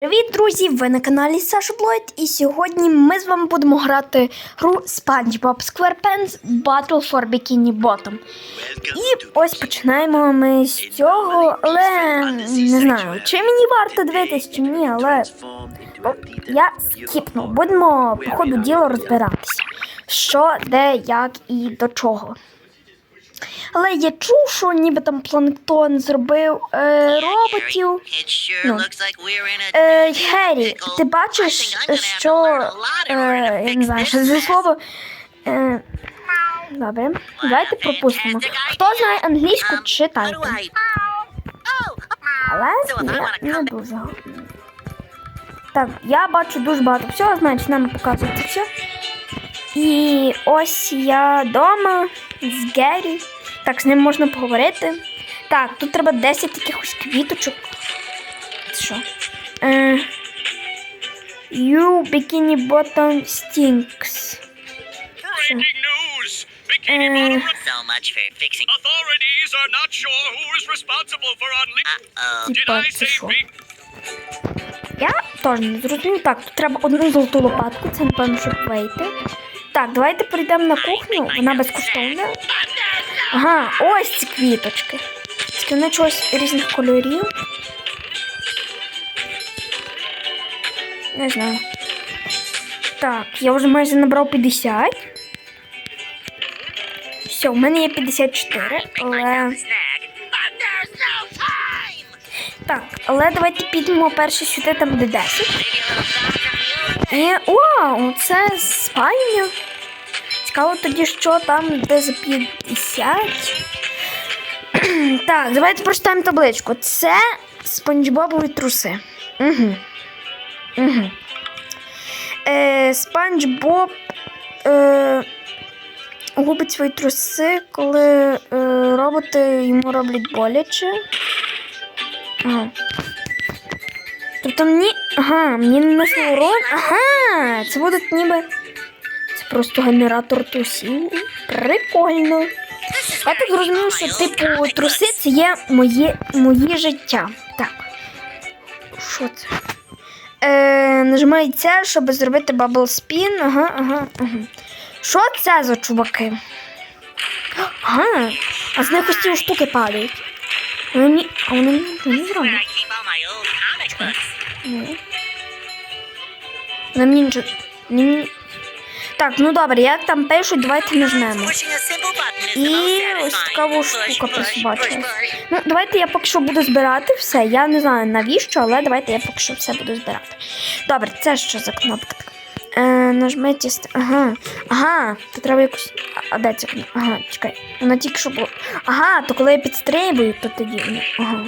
Привіт, друзі! Ви на каналі Саша Блойд, і сьогодні ми з вами будемо грати гру SpongeBob SquarePants Battle for Bikini Bottom. І ось починаємо ми з цього, але не знаю, чи мені варто дивитись, чи ні, але я скіпну. Будемо по ходу діла розбиратися, що, де, як і до чого. Але я чув, що ніби там планктон зробив е, роботів. Ну. Е, Геррі, ти бачиш, що е, я не знаю, що mess. слово. Е, добре, давайте пропустимо. Хто знає англійську, Um, читайте. Oh, Але if I я не дуже. Так, я бачу дуже багато всього, значить нам показується все. І ось я вдома з Геррі. Так, з ним можна поговорити. Так, тут треба 10 якихось квіточок. Це що? Е, you bikini bottom stinks. Breaking news! Bikini Uh, Bottom so much for fixing... authorities are not sure who is responsible for unleashing. Did I say big? Я теж не зрозумів. Так, тут треба одну золоту лопатку, це напевно, щоб вийти. Так, давайте перейдемо на кухню, вона безкоштовна. Ага, ось ці квіточки. Тільки вони чогось різних кольорів. Не знаю. Так, я вже майже набрав 50. Все, в мене є 54, але. Так, але давайте підемо перше сюди, там де 10. І вау, це спальня. Цікаво тоді, що там, де за 50. так, давайте прочитаємо табличку. Це спанчбобові труси. Угу. Угу. Е, Спанч Боб е, губить свої труси, коли е, роботи йому роблять боляче. Ага. Тобто мені. Ага, мені не несли роль. Ага, це буде ніби. Це просто генератор трусів. Прикольно. Я так зрозумів, що типу труси це є моє, моє життя. Так. Що це? Е, це, щоб зробити бабл спін. Ага, ага, ага. Що це за чуваки? Ага, а з них ось ці штуки падають. Вони, а вони Where зроблять. На мені нічого. Так, ну добре, як там пишуть, давайте нажмемо. І ось така штука push. Ну, давайте я поки що буду збирати все. Я не знаю навіщо, але давайте я поки що все буду збирати. Добре, це що за кнопка така? Е, ст- Ага. Ага, то треба якось. А, де ця кнопка? Ага, чекай. Вона тільки що було. Ага, то коли я підстрибую, то тоді. Ага.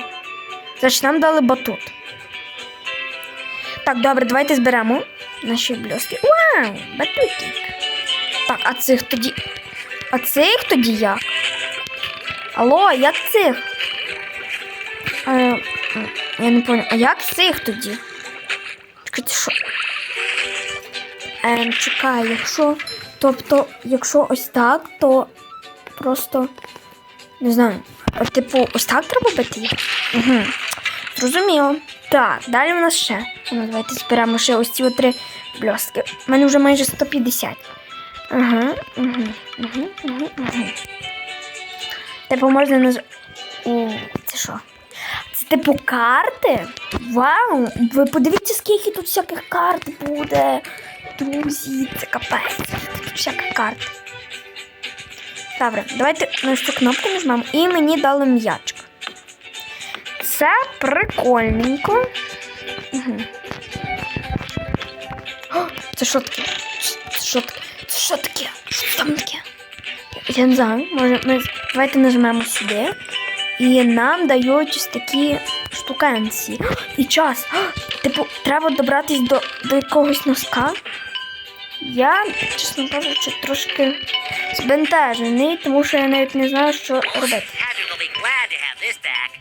Значить, нам дали батут. Так, добре, давайте зберемо наші бльоски. Вау! Батутик. Так, а цих тоді. А цих тоді як? Алло, як цих? Е, я не понял. А як цих тоді? Чекайте, що? Ем, чекай, якщо. Тобто, якщо ось так, то просто. Не знаю. Типу, ось так треба бити? Угу. Зрозуміло. Так, далі в нас ще. Ну, давайте зберемо ще ось ці три бльостки. У мене вже майже 150. Ага, угу, угу, угу, угу. Типу можна наж... О, це що? Це типу карти? Вау! Ви подивіться, скільки тут всяких карт буде. Друзі, це капець. Тут всяких карт. Добре, давайте на цю кнопку нажмемо. І мені дали м'ячик. Це прикольненько. Угу. О, це що таке? Це що таке? Це що таке? Що там таке? Я не знаю, може ми давайте нажмемо сюди. І нам дають ось такі штукенці. І час. Типу, треба добратись до, до якогось носка. Я, чесно кажучи, трошки збентежений, тому що я навіть не знаю, що робити.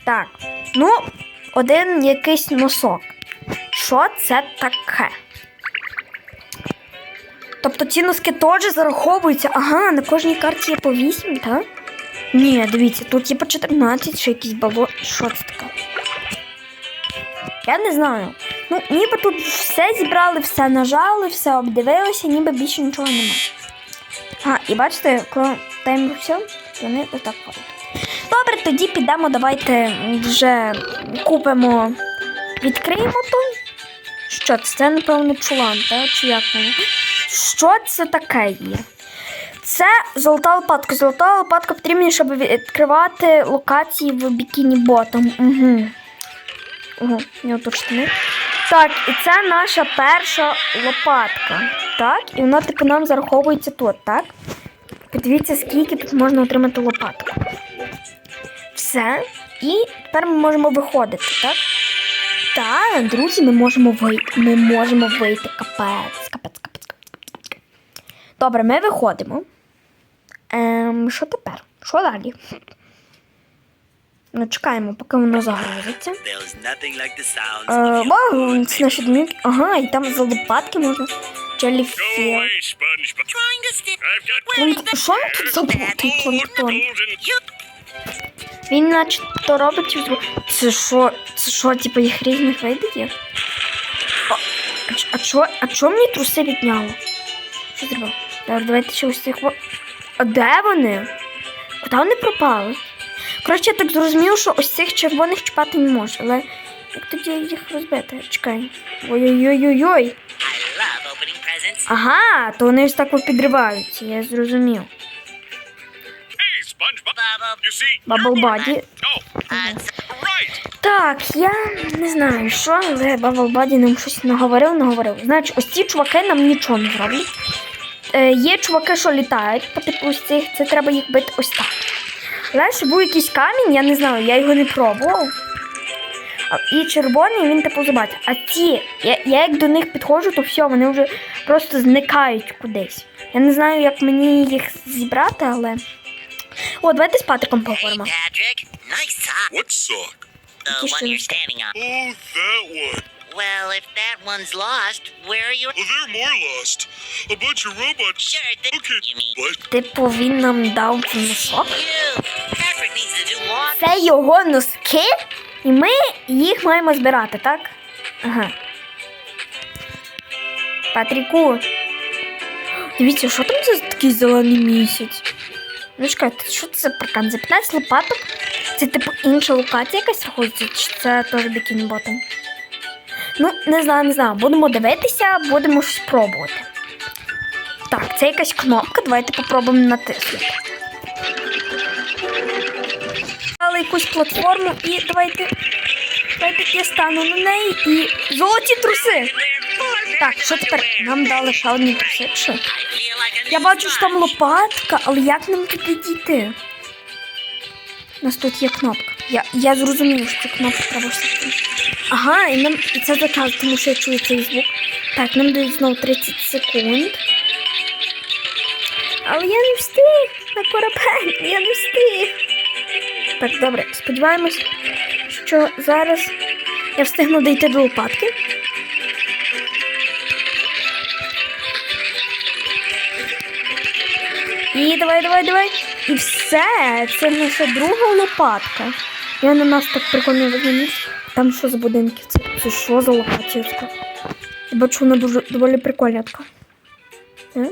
Так, ну, один якийсь носок. Що це таке? Тобто ці носки теж зараховуються. Ага, на кожній карті є по 8, так? Ні, дивіться, тут є по 14, ще якийсь балон. Що це таке? Я не знаю. Ну, ніби тут все зібрали, все нажали, все обдивилися, ніби більше нічого немає. А, і бачите, коли таймер все, вони отак ходять. Добре, тоді підемо, давайте вже купимо, відкриємо тут. Що це? Це, напевно, чулан, так? Чи як воно? Що це таке є? Це золота лопатка. Золота лопатка потрібна, щоб відкривати локації в бікіні ботом. Угу. Ого, не уточнив. Так, і це наша перша лопатка. Так, і вона типу нам зараховується тут, так? Подивіться, скільки тут можна отримати лопатку. Все. І тепер ми можемо виходити, так? Так, друзі, ми можемо вийти. Ми можемо вийти. Капець, капець, капець, капець. Добре, ми виходимо. Ем, що тепер? Що далі? Ну, чекаємо, поки воно загрузиться. Е, вау, це наші домівки. Ага, і там за лопатки можна. Планк... Що він тут забув? Планктон. Він наче то робить. Це що? Це що, типу, їх різних видів є? А А чо, а чо мені труси відняло? Що зробив? Давай, давайте ще ось цих. А де вони? Куди вони пропали? Коротше, я так зрозумів, що ось цих червоних чіпати не можу, але як тоді їх розбити? Чекай. Ой-ой-ой-ой-ой. Ага, то вони ось так підриваються, я зрозумів. Бабл Баді. Так, я не знаю, що, але Бабл Баді нам щось наговорив, наговорив. Значить, ось ці чуваки нам нічого не зроблять. Е, є чуваки, що літають, по типу ось цих, це треба їх бити ось так. Але ще був якийсь камінь, я не знаю, я його не пробував. І червоний він типу забачить. А ці, я, я як до них підходжу, то все, вони вже просто зникають кудись. Я не знаю, як мені їх зібрати, але. О, давайте з Патриком поговоримо. Hey. Patrick. Nice sock. What sock? The Just one you're standing on. Oh, that one. Well, if that one's lost, where are you? Well, they're more lost. A bunch of robots. Sure, th- Okay, you mean but Типу, він нам дав носок. Patrick needs to do more. Це його носки, і ми їх маємо збирати, так? Ага. Патріку. Дивіться, що там за такий зелений місяць? Ну чекайте, що це за паркан? За 15 лопаток? Це типу інша локація якась рахується, чи це теж бікіні ботом? Ну, не знаю, не знаю. Будемо дивитися, будемо щось пробувати. Так, це якась кнопка, давайте попробуємо натиснути. Дали якусь платформу і давайте. Давайте я стану на неї і. Золоті труси! Так, що тепер? Нам дали ще like a Я бачу, що там лопатка, але як нам туди дійти? У нас тут є кнопка. Я, я зрозумів, що цю кнопку треба все. Ага, і нам і це заказ, тому що я чую цей звук. Так, нам дають знову 30 секунд. Але я не встиг на корабель, я не встиг. Так, добре, сподіваємось, що зараз я встигну дійти до лопатки. І давай, давай, давай. І все, це наша друга лопатка. Я на нас так прикольно виглядає. Там що за будинки? Це, це що за локація така? Я бачу, вона дуже доволі прикольна така. Е?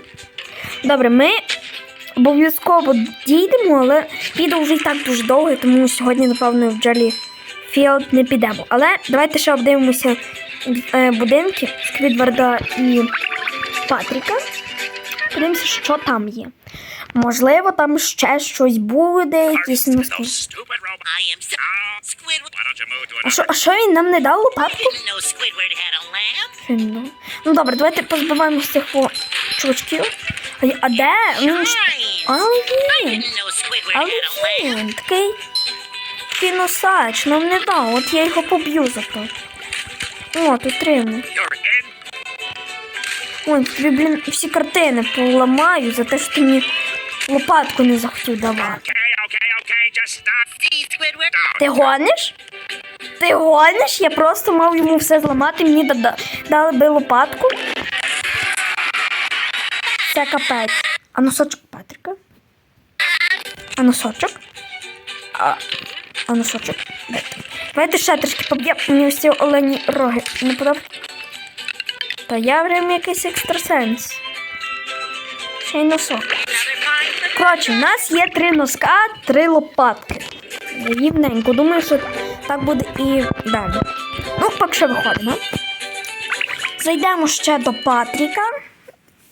Добре, ми обов'язково дійдемо, але піде вже і так дуже довго, тому сьогодні, напевно, в Джелі Філд не підемо. Але давайте ще обдивимося е, будинки Сквідварда і Патріка. Подивимося, що там є. Можливо, там ще щось буде, якісь носки. to А що, а що він нам не дав лопатку? Дав? Ну добре, давайте позбиваємо з цих чувачків. А, а де? Він такий фіносач, нам не дав. От я його поб'ю за то. О, тут тримай. Ой, тобі, блін, всі картини поламаю за те, що ти мені лопатку не захотів давати. Ти гониш? Ти гониш? Я просто мав йому все зламати, мені дали би лопатку. Це капець. А носочок Патрика? А носочок? А, А дайте. Давайте ще трішки поб'ємо. Мені ось ці олені роги не подобаються. Та я прям якийсь екстрасенс. Ще й носок. Коротше, у нас є три носка, три лопатки. Рівненько. Думаю, що так буде і далі. Ну, поки що виходимо. Зайдемо ще до Патріка.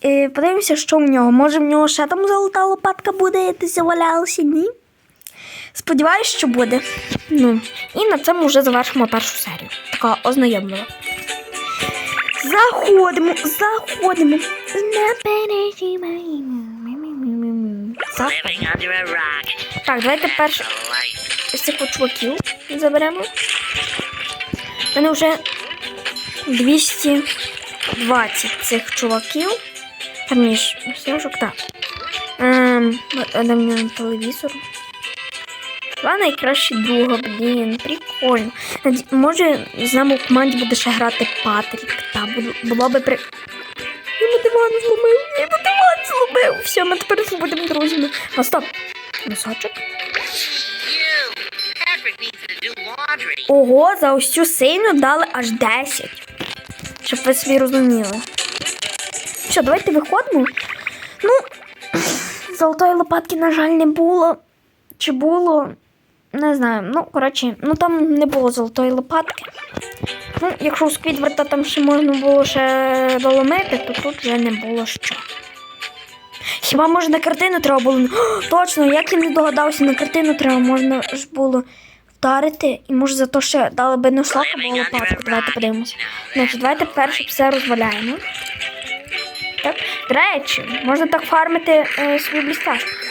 І подивимося, що в нього. Може, в нього ще там золота лопатка буде, десь завалялася, ні? Сподіваюсь, що буде. Ну, і на цьому вже завершимо першу серію. Така ознайомлива. Заходимо, заходимо. Так, давайте перше ось цих чуваків заберемо. У мене вже 220 цих чуваків. Верніше, сяжок, так. Ем, мене телевізор. Два найкращі друга, блін, прикольно. Може, з нами в команді буде ще грати Патрік. Та було, би при. Йому диван зломив, йому диван зломив. Все, ми тепер будемо друзями. А стоп. Носочок. Ого, за цю синю дали аж 10. Щоб ви собі розуміли. Що, давайте виходимо. Ну, золотої лопатки, на жаль, не було. Чи було? Не знаю. Ну, коротше, ну там не було золотої лопатки. Ну, якщо у Сквідварда там ще можна було ще доломити, то тут вже не було що. Хіба може на картину треба було. О, точно, як я не догадався, на картину треба можна ж було вдарити, і може за то ще дали би не носок або лопатку. Давайте подивимося. Значить, давайте перше все розваляємо. Так. До речі, можна так фармити е, свою блісташку.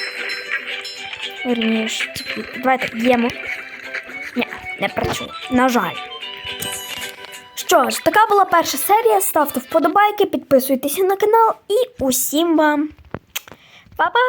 Квіти. Давайте б'ємо. Ні, не працює. На жаль. Що ж, така була перша серія. Ставте вподобайки, підписуйтеся на канал і усім вам. Па-па!